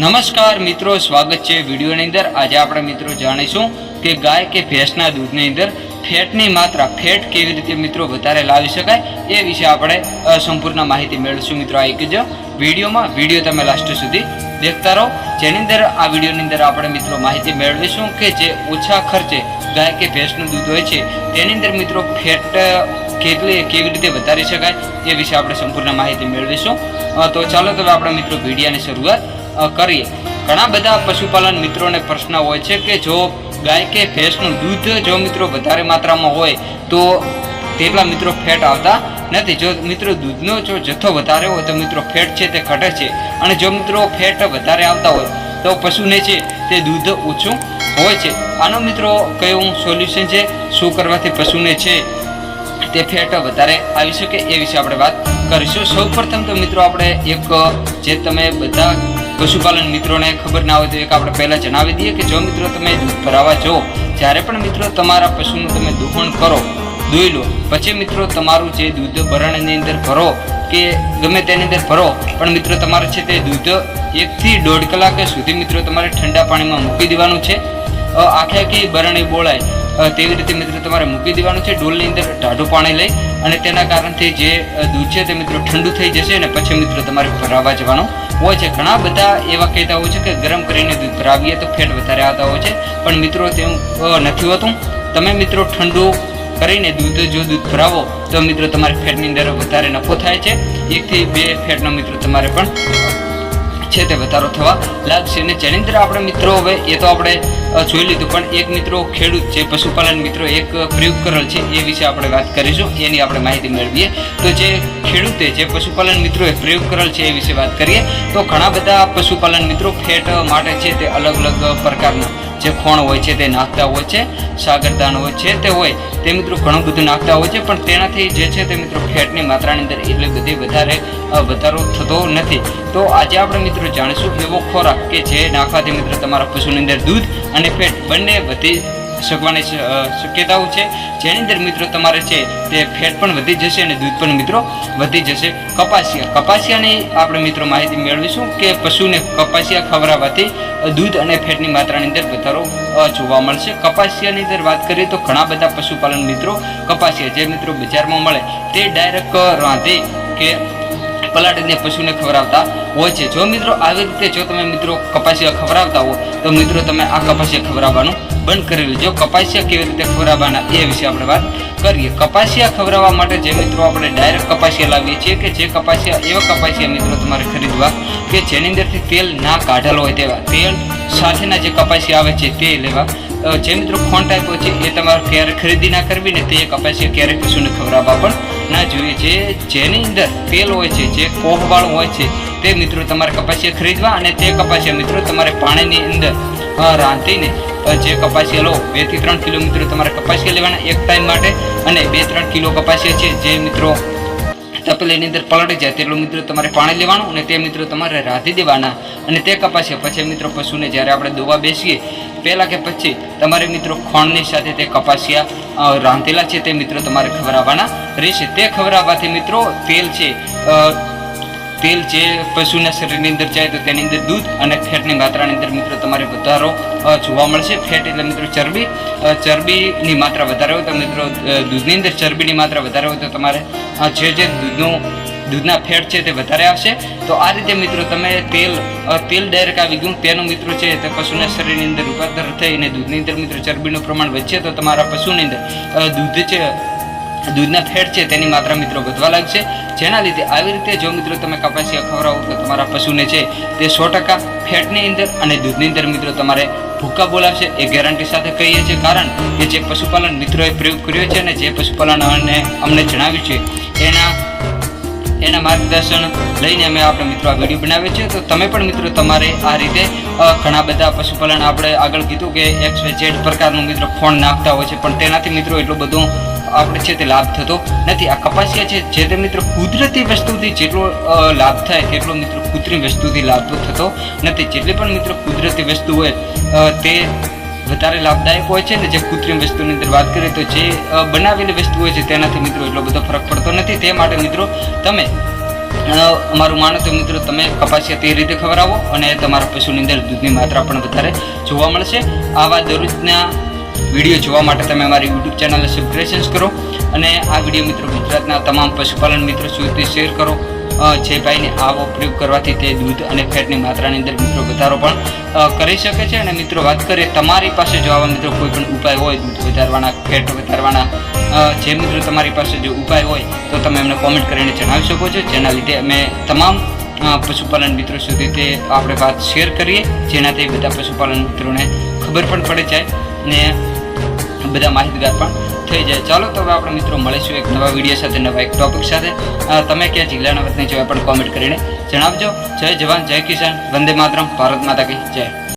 નમસ્કાર મિત્રો, સ્વાગત છે વિડીયોની અંદર. આજે આપણે મિત્રો જાણીશું કે ગાય કે ભેંસના દૂધની અંદર ફેટની માત્રા, ફેટ કેવી રીતે મિત્રો વધારે લાવી શકાય એ વિશે આપણે સંપૂર્ણ માહિતી મેળવીશું મિત્રો આ એક જ વિડીયોમાં. વીડિયો તમે લાસ્ટ સુધી દેખતા રહો. જેની અંદર, આ વિડીયોની અંદર આપણે મિત્રો માહિતી મેળવીશું કે જે ઓછા ખર્ચે ગાય કે ભેંસનું દૂધ હોય છે, તેની અંદર મિત્રો ફેટ કેટલી, કેવી રીતે વધારી શકાય એ વિશે આપણે સંપૂર્ણ માહિતી મેળવીશું. તો ચાલો તો હવે આપણે મિત્રો વિડીયાની શરૂઆત કરીએ. ઘણા બધા પશુપાલન મિત્રોને પ્રશ્ન હોય છે કે જો ગાય કે ભેંસનું દૂધ જો મિત્રો વધારે માત્રામાં હોય, તો તેટલા મિત્રો ફેટ આવતા નથી. જો મિત્રો દૂધનો જો જથ્થો વધારે હોય, તો મિત્રો ફેટ છે તે ઘટે છે. અને જો મિત્રો ફેટ વધારે આવતા હોય, તો પશુને છે તે દૂધ ઓછું હોય છે. આનો મિત્રો કયું સોલ્યુશન છે? શું કરવાથી પશુને છે તે ફેટ વધારે આવી શકે એ વિશે આપણે વાત કરીશું. સૌ પ્રથમ તો મિત્રો આપણે એક જે તમે બધા પશુપાલન મિત્રોને ખબર ના હોય તો એક આપણે પહેલાં જણાવી દઈએ કે જો મિત્રો તમે દૂધ ભરાવા જો જ્યારે પણ મિત્રો તમારા પશુનું તમે દોહણ કરો, દોઈ લો, પછી મિત્રો તમારું જે દૂધ ભરણની અંદર ભરો કે ગમે તેની અંદર ભરો, પણ મિત્રો તમારે છે તે દૂધ એકથી દોઢ કલાક સુધી મિત્રો તમારે ઠંડા પાણીમાં મૂકી દેવાનું છે. આખે આખી બરણી બોળાય. તેવી રીતે મિત્રો તમારે મૂકી દેવાનું છે. ડોલની અંદર ટાઢું પાણી લઈ અને તેના કારણથી જે દૂધ છે તે મિત્રો ઠંડુ થઈ જશે અને પછી મિત્રો તમારે ભરાવા જવાનું હોય છે. ઘણા બધા એવા કહેતા હોય છે કે ગરમ કરીને દૂધ ભરાવીએ તો ફેટ વધારે આવતા હોય છે. પણ મિત્રો તેવું નથી હોતું. તમે મિત્રો ઠંડુ કરીને દૂધ, જો દૂધ ભરાવો તો મિત્રો તમારે ફેટની અંદર વધારે નફો થાય છે. એકથી બે ફેટનો મિત્રો તમારે પણ છે તે વધારો થવા લાગશે. અને જેની અંદર આપણે મિત્રો હવે, એ તો આપણે જોઈ લીધું. પણ એક મિત્રો ખેડૂત છે, પશુપાલન મિત્રો, એક પ્રયોગ કરેલ છે, એ વિશે આપણે વાત કરીશું. એની આપણે માહિતી મેળવીએ. તો જે ખેડૂતે, જે પશુપાલન મિત્રોએ પ્રયોગ કરેલ છે, એ વિશે વાત કરીએ. તો ઘણા બધા પશુપાલન મિત્રો ફેટ માટે છે, તે અલગ અલગ પ્રકારના. જે ખોણ હોય છે, તે નાખતા હોય છે સાગરદાન હોય છે, તે હોય. તે મિત્રો ઘણું બધું નાખતા હોય છે, પણ તેનાથી જે છે, તે મિત્રો ફેટની માત્રાની અંદર એટલે બધી વધારે વધારો થતો નથી. તો આજે આપણે મિત્રો જાણીશું એવો ખોરાક કે જે નાખવાથી મિત્રો તમારા પશુની અંદર દૂધ અને ફેટ બંને વધી શકવાની શક્યતાઓ છે. જેની અંદર મિત્રો તમારે છે તે ફેટ પણ વધી જશે અને દૂધ પણ મિત્રો વધી જશે. કપાસિયા, કપાસિયાની આપણે મિત્રો માહિતી મેળવીશું કે પશુને કપાસિયા ખવડાવવાથી દૂધ અને ફેટની માત્રાની અંદર વધારો જોવા મળશે. કપાસિયાની અંદર વાત કરીએ તો ઘણા બધા પશુપાલન મિત્રો કપાસિયા જે મિત્રો બજારમાં મળે તે ડાયરેક્ટ રાંધી કે પલાટીને પશુને ખવડાવતા હોય છે. જો મિત્રો આવી રીતે જો તમે મિત્રો કપાસિયા ખવડાવતા હો, તો મિત્રો તમે આ કપાસિયા ખવડાવવાનું બંધ કરી લેજો. કપાસિયા કેવી રીતે ખવડાવવાના એ વિશે આપણે વાત કરીએ. કપાસિયા ખવડાવવા માટે જે મિત્રો આપણે ડાયરેક્ટ કપાસિયા લાવીએ છીએ કે જે કપાસિયા, એવા કપાસિયા મિત્રો તમારે ખરીદવા કે જેની અંદરથી તેલ ના કાઢેલો હોય તેવા, તેલ સાથેના જે કપાસિયા આવે છે તે લેવા. જે મિત્રો ખોન ટાઈપ છે, એ તમારે ક્યારે ખરીદી ના કરવી ને તે કપાસિયા ક્યારેક પશુને ખવડાવવા પણ ના જોઈએ જે જેની અંદર તેલ હોય છે, જે કોહવાળું હોય છે, તે મિત્રો તમારે કપાસિયા ખરીદવા અને તે કપાસિયા મિત્રો તમારે પાણીની અંદર રાંધીને જે કપાસિયા લો, બેથી ત્રણ કિલો મિત્રો તમારે કપાસિયા લેવાના એક ટાઈમ માટે અને બે ત્રણ કિલો કપાસિયા છે. જે મિત્રો તપેલીની અંદર પલળી જાય તેટલું મિત્રો તમારે પાણી લેવાનું અને તે મિત્રો તમારે રાંધી દેવાના. અને તે કપાશે. પછી મિત્રો પશુને જ્યારે આપણે દોવા બેસીએ, પહેલાં કે પછી તમારે મિત્રો ખોણની સાથે તે કપાસિયા રાંધેલા છે તે મિત્રો તમારે ખવડાવવાના રહેશે. તે ખવડાવવાથી મિત્રો તેલ છે તેલ જે પશુના શરીરની અંદર જાય તો તેની અંદર દૂધ અને ફેટની માત્રાની અંદર મિત્રો તમારે વધારો જોવા મળશે. ફેટ એટલે મિત્રો ચરબી. ચરબીની માત્રા વધારે હોય તો મિત્રો દૂધની અંદર ચરબીની માત્રા વધારે હોય તો તમારે જે જે દૂધનું, દૂધના ફેટ છે તે વધારે આવશે. તો આ રીતે મિત્રો તમે તેલ તેલ ડાયરેક્ટ આવી ગયું. તેનું મિત્રો છે તે પશુના શરીરની અંદર રૂપાંતર થઈને દૂધની અંદર મિત્રો ચરબીનું પ્રમાણ વધશે તો તમારા પશુની અંદર દૂધ છે દૂધના ફેટ છે, તેની માત્રા મિત્રો વધવા લાગશે. જેના લીધે આવી રીતે જો મિત્રો તમે કપાસિયા ખવડાવો તો તમારા પશુને છે તે સો ટકા ફેટની અંદર અને દૂધની અંદર મિત્રો તમારે ભૂક્કા બોલાવશે. એ ગેરંટી સાથે કહીએ છીએ. કારણ કે જે પશુપાલન મિત્રોએ પ્રયોગ કર્યો છે અને જે પશુપાલન અમને અમને જણાવ્યું છે, એના એના માર્ગદર્શન લઈને અમે આપણે મિત્રો આ વીડિયો બનાવીએ છીએ. તો તમે પણ મિત્રો તમારે આ રીતે ઘણા બધા પશુપાલન આપણે આગળ કીધું કે એક્સ ઝેડ પ્રકારનું મિત્રો ફોન નાખતા હોય છે. પણ તેનાથી મિત્રો એટલું બધું આપણે છે તે લાભ થતો નથી. આ કપાસિયા છે જે તે મિત્રો કુદરતી વસ્તુથી જેટલો લાભ થાય તેટલો મિત્રો કૃત્રિમ વસ્તુથી લાભ થતો નથી. જેટલી પણ મિત્રો કુદરતી વસ્તુ હોય તે વધારે લાભદાયક હોય છે ને જે કૃત્રિમ વસ્તુની અંદર વાત કરીએ તો જે બનાવેલી વસ્તુ હોય છે તેનાથી મિત્રો એટલો બધો ફરક પડતો નથી. તે માટે મિત્રો તમે અમારું માનો તો મિત્રો તમે કપાસિયા તે રીતે ખવડાવો અને તમારા પશુની અંદર દૂધની માત્રા પણ વધારે જોવા મળશે. આવા દરરોજના વીડિયો જોવા માટે તમે અમારી યુટ્યુબ ચેનલને સબસ્ક્રિપ્શન કરો અને આ વીડિયો મિત્રો ગુજરાતના તમામ પશુપાલન મિત્રો સુધી શેર કરો. જે ભાઈને આવો પ્રયોગ કરવાથી તે દૂધ અને ફેટની માત્રાની અંદર મિત્રો વધારો પણ કરી શકે છે. અને મિત્રો વાત કરીએ તમારી પાસે જો આવા મિત્રો કોઈ પણ ઉપાય હોય, દૂધ વધારવાના, ફેટ વધારવાના જે મિત્રો તમારી પાસે જો ઉપાય હોય, તો તમે એમને કોમેન્ટ કરીને જણાવી શકો છો. જેના લીધે અમે તમામ પશુપાલન મિત્રો સુધી તે આપણે વાત શેર કરીએ, જેનાથી બધા પશુપાલન મિત્રોને ખબર પણ પડે જાય. ને બધા માહિતગાર પણ થઈ જાય. ચાલો તો હવે આપણે મિત્રો મળીશું એક નવા વીડિયો સાથે, નવા એક ટોપિક સાથે. તમે ક્યાં જિલ્લાના વતની એ પણ કોમેન્ટ કરીને જણાવજો. જય જવાન, જય કિસાન. વંદે માતરમ. ભારત માતા કી જય.